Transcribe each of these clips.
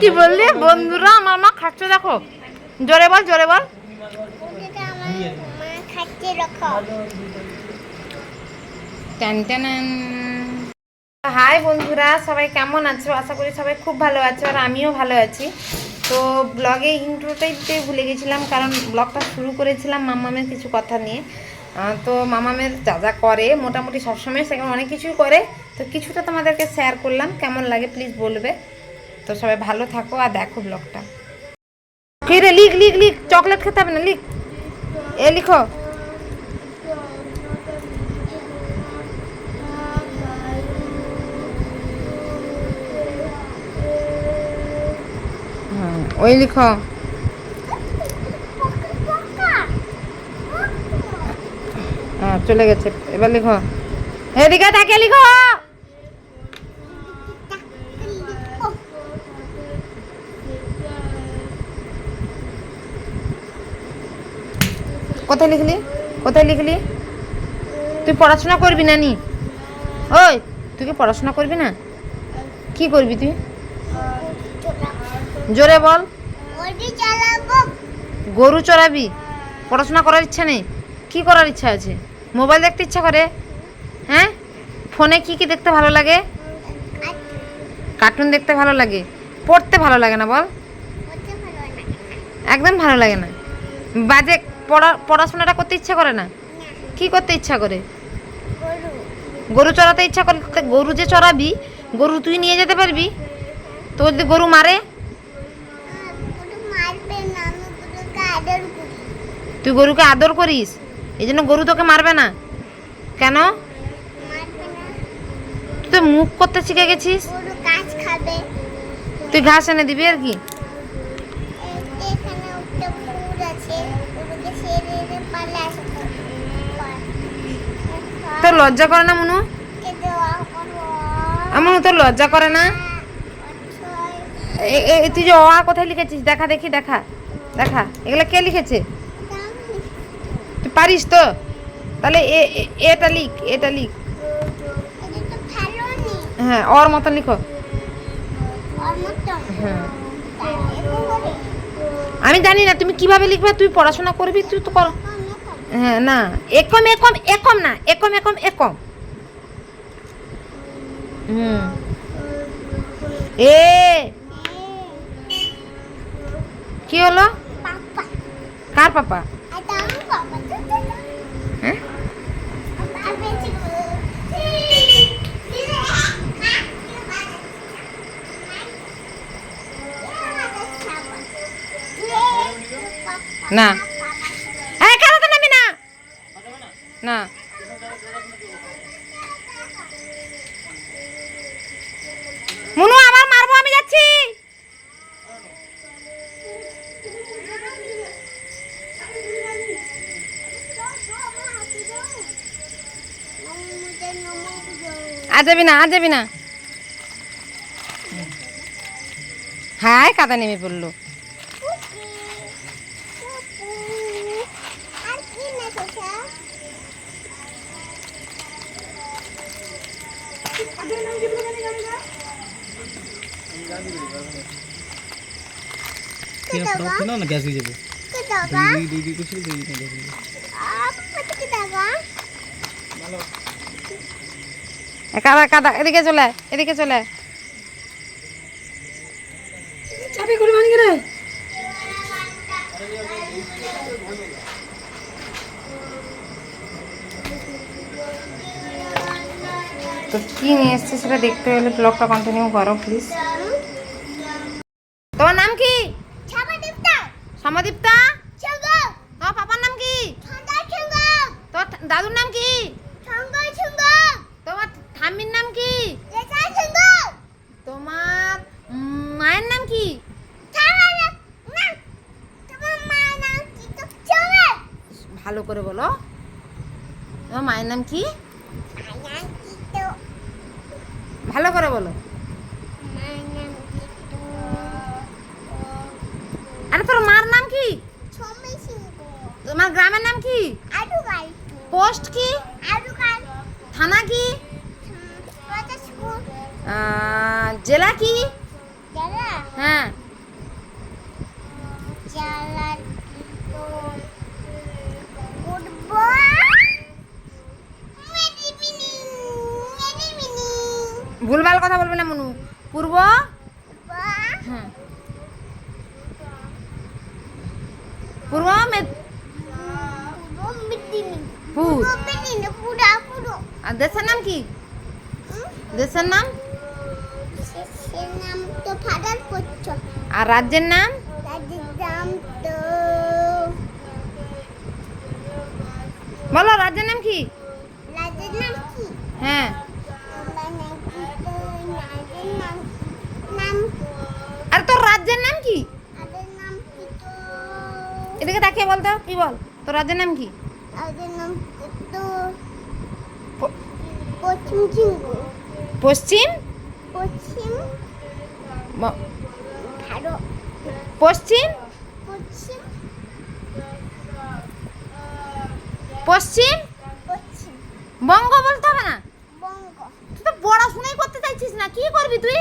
কি বললি? বন্ধুরা আমার মা খাচ্ছে দেখো। জোরে বল জোরে বল। হাই বন্ধুরা সবাই কেমন আছো? আশা করি সবাই খুব ভালো আছো আর আমিও ভালো আছি। তো ব্লগে ইন্ট্রোটাই দিতে ভুলে গেছিলাম কারণ ব্লগটা শুরু করেছিলাম মামামের কিছু কথা নিয়ে। তো মামামের যা যা করে মোটামুটি সবসময় সেখানে অনেক কিছুই করে। তো কিছুটা তোমাদেরকে শেয়ার করলাম কেমন লাগে প্লিজ বলবে। তো সবাই ভালো থাকো আর দেখো ব্লগটা কি রে, লিখ লিখ লিখ চকলেট খেতে হবে না, লিখ। এ, লিখো। ওই লিখো। হ্যাঁ চলে গেছে। এবার লিখো। হ্যাঁ এদিকে তাকে লিখো। কোথায় লিখলি? কোথায় লিখলি? তুই পড়াশোনা করবি না নি ওই তুই কি পড়াশোনা করবি না? কি করবি তুই? জোরে বল। গরু চড়াবি? পড়াশোনা করার ইচ্ছা নেই? কি করার ইচ্ছা আছে? মোবাইল দেখতে ইচ্ছা করে? হ্যাঁ? ফোনে কি কি দেখতে ভালো লাগে? কার্টুন দেখতে ভালো লাগে? পড়তে ভালো লাগে না বল? একদম ভালো লাগে না। বাজে পড়া পড়াশোনাটা করতে ইচ্ছা করে না? কি করতে ইচ্ছা করে? গরু চড়াতে ইচ্ছা করে? গরু যে চড়াবি গরু তুই নিয়ে যেতে পারবি? তো যদি গরু মারে? তুই গরুকে আদর করিস এই জন্য গরু তোকে মারবে না। কেন? তুই তো মুখ করতে শিখে গেছিস। তুই ঘাস এনে দিবি আর কি এই- এখানে একটা পুকুর আছে গরুকে ছেড়ে দিয়ে পালে আসতে তোর লজ্জা করে না মনু? আমার তোর লজ্জা করে না? তুই যে অ আ কোথায় লিখেছিস? দেখা দেখি দেখা দেখা। এগুলো কে লিখেছে? তুই পারিস তো? তাহলে এটা লিখ এটা লিখ। হ্যাঁ ওর মতন লিখো। হ্যাঁ। আমি জানি না তুমি কীভাবে লিখবে? তুই পড়াশোনা করবি তুই তো কর। হ্যাঁ না একম একম একম না একম একম একম। হুম। এ কি হলো? কার পাপা। হ্যাঁ? না হ্যাঁ কেন তো নামি না না। মুনু, আবার মারবো, আমি যাচ্ছি। আর যাবি না, আর যাবি না। হ্যাঁ কাদা নেমে পড়ল আর কি না কোথা না না গ্যাস দিয়ে যাবে দুই দুই দুই করছিল দুই দুই গ্যাস দিয়ে যাবে আপা কি কাদা কাদা এদিকে চলে এদিকে চলে। চাবি করে মানি রে তো কি নিয়ে এসছে সেটা দেখতে হলে ব্লগটা কন্টিনিউ করো প্লিজ তোমার নাম কি ছাবা দেবতা সমদীপ্তা ছগো তোমার পাপার নাম কি ঠান্ডা ছগো তোমার দাদুর নাম কি? তোমার ঠাম্মির নাম কি? তোমার মায়ের নাম কি? ভালো করে বলো। তোমার মায়ের নাম কি? ভালো করে বলো। আরে তোর মার নাম কি? তোমার গ্রামের নাম কি? আলু গাই পোস্ট কি? থানা কি? জেলা কি? হ্যাঁ। ভুলভাল কথা বলবে না মনু। পূর্ব আর দেশের নাম কি হুম? দেশের নাম সে- সে নাম তো ফাদার পড়ছ আর রাজ্যের নাম তাদের নাম তো বলো রাজ্যের নাম কি রাজের নাম কি হ্যাঁ আমরা নাকি তো রাজের নাম নাম আর তোর রাজ্যের নাম কি তাদের নাম কি তো এদিকে তাকিয়ে বলতো কি বল তোর রাজ্যের নাম কি তাদের নাম কি তো প- পশ্চিম সিংহ পশ্চিম? পশ্চিম পশ্চিম? পশ্চিম পশ্চিম? পশ্চিম। বঙ্গ বলতে হবে না? বঙ্গ। তুই তো পড়াশোনাই করতে চাইছিস না কি করবি তুই?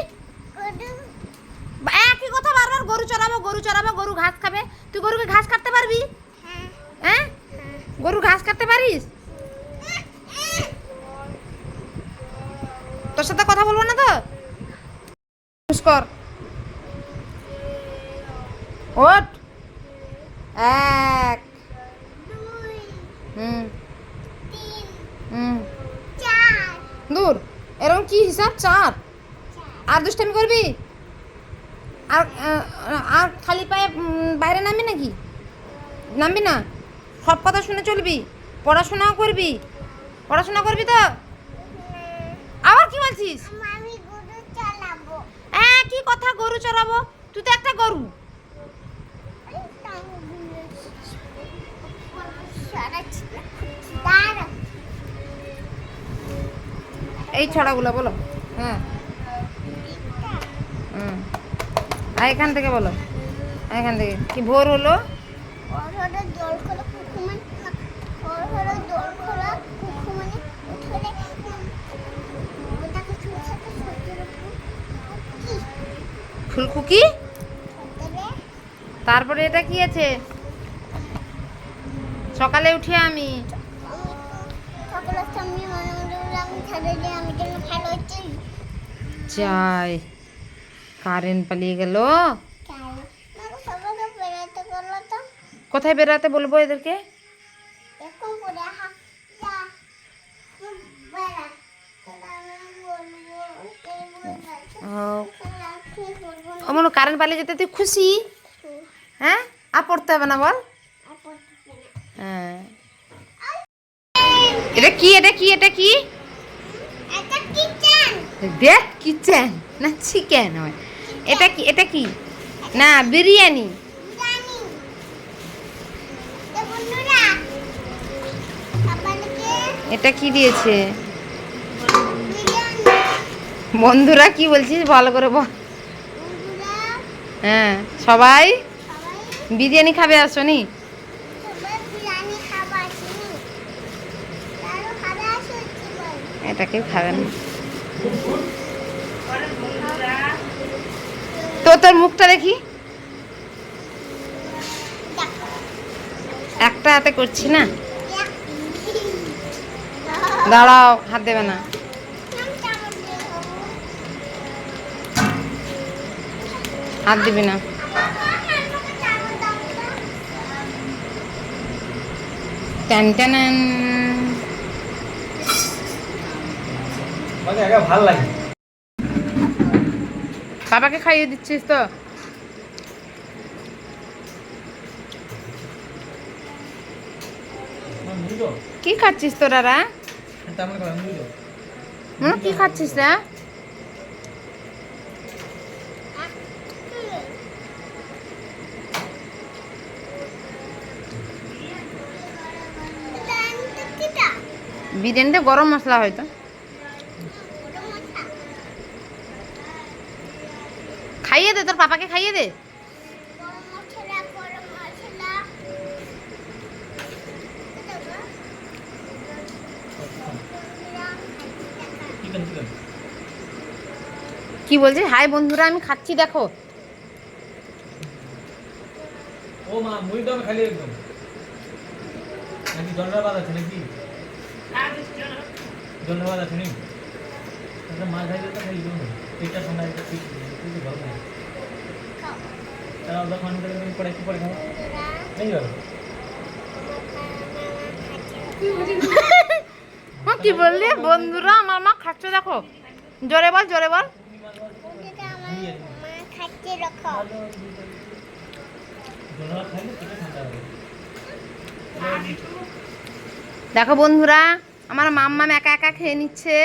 একই কথা বারবার গরু চড়াবো গরু চড়াবো গরু ঘাস খাবে। তুই গরুকে ঘাস কাটতে পারবি? হ্যাঁ। হ্যাঁ? গরু ঘাস কাটতে পারিস? তোর সাথে কথা বলব না তো? ওট এক। হুম। হুম। দূর। এরকম কি হিসাব? চার। আর দুষ্টামি করবি? আর আর খালি পায়ে বাইরে নামবি নাকি? নামবি না? সব কথা শুনে চলবি। পড়াশোনাও করবি। পড়াশোনা করবি তো? আবার কি বলছিস? আমি গরু চালাবো। হ্যাঁ কি কথা? গরু চড়াবো তুই তো একটা গরু। এই ছড়াগুলো বলো। হ্যাঁ। হুম। আর এখান থেকে বলো। এখান থেকে। কি ভোর হলো? হলো জল খোলা কুকুমান ওর হলো জল খোলা কুকুমানে উঠলে ওটাকে ছোট ছোট ছোট কি ফুলকুকি তারপরে এটা কি আছে? সকালে উঠে আমি। যাই কারেন্ট পালিয়ে গেল। বেড়াতে কোথায় বেরাতে বলব এদেরকে ও। অমন কারেন্ট পালিয়ে যেতে তুই খুশি? হ্যাঁ? আর পড়তে হবে না বল। হ্যাঁ। এটা কি? এটা কি? এটা কি? দেখ কিচেন। না চিকেন হয়। এটা কি? এটা কি? না বিরিয়ানি। বন্ধুরা এটা কি দিয়েছে? বন্ধুরা কি বলছিস? ভালো করে বল। হ্যাঁ সবাই? বিরিয়ানি খাবে আসনি? এটা কেউ খাবে না। তো তোর মুখটা দেখি। একটা হাতে করছি না? দাঁড়াও, হাত দেবে না। হাত দিবি না। ট্যান ট্যান ভালো লাগে। বাবাকে খাইয়ে দিচ্ছিস তো? কি খাচ্ছিস মনে কি খাচ্ছিস রা? বিরিয়ানিতে গরম মশলা হয়তো। খাইয়ে দে, তোর পাপাকে খাইয়ে দে। কি বলছিস? হাই বন্ধুরা, আমি খাচ্ছি, দেখো। ও মা মুড়ি দাও খালি একদম নাকি জন্ডার বাদ আছে নাকি? জন্ডার বাদ আছে নাকি একটা মাছ খাই যেতে খাই জন্য। পেটটা ঠান্ডা এটা ঠিক ঠিক ভালো লাগে তারা ওদের খান করে তুমি পরে একটু পরে খাব এই গেল কি বললি? বন্ধুরা আমার মা খাচ্ছে দেখো। জোরে বল জোরে বল। খাচ্ছে জনরা খাইলে ঠান্ডা হবে। দেখো বন্ধুরা আমার মাম্মাম একা একা খেয়ে নিচ্ছে।